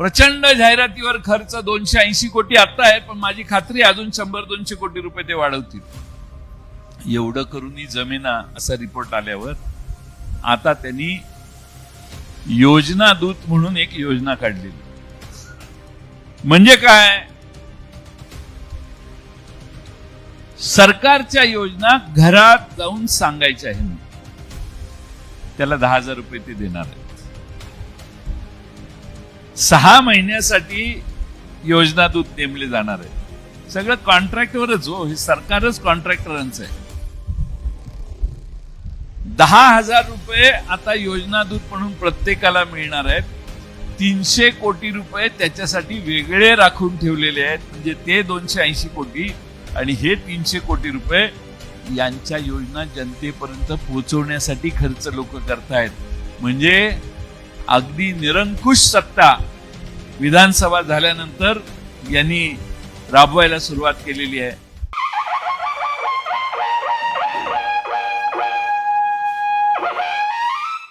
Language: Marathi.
प्रचंड जाहिरातीवर खर्च दोनशे ऐंशी कोटी आता आहे पण माझी खात्री अजून शंभर दोनशे कोटी रुपये ते वाढवतील. एवढं करूनही जमेना असा रिपोर्ट आल्यावर आता त्यांनी योजना दूत म्हणून एक योजना काढलेली. म्हणजे काय? सरकारच्या योजना घरात जाऊन सांगायच्या आहे त्याला दहा हजार रुपये ते देणार आहेत. सहा महिन्यासाठी योजना दूध नेमले जाणार आहे. सगळं कॉन्ट्रॅक्टवरच हो हे सरकारच कॉन्ट्रॅक्टरांचं आहे. दहा हजार रुपये आता योजना दूध म्हणून प्रत्येकाला मिळणार आहेत. तीनशे कोटी रुपये त्याच्यासाठी वेगळे राखून ठेवलेले आहेत. म्हणजे ते दोनशे ऐंशी कोटी आणि हे तीनशे कोटी रुपये यांच्या योजना जनतेपर्यंत पोहोचवण्यासाठी खर्च लोक करतायत. म्हणजे अगदी निरंकुश सत्ता विधानसभा झाल्यानंतर यांनी राबवायला सुरुवात केलेली आहे.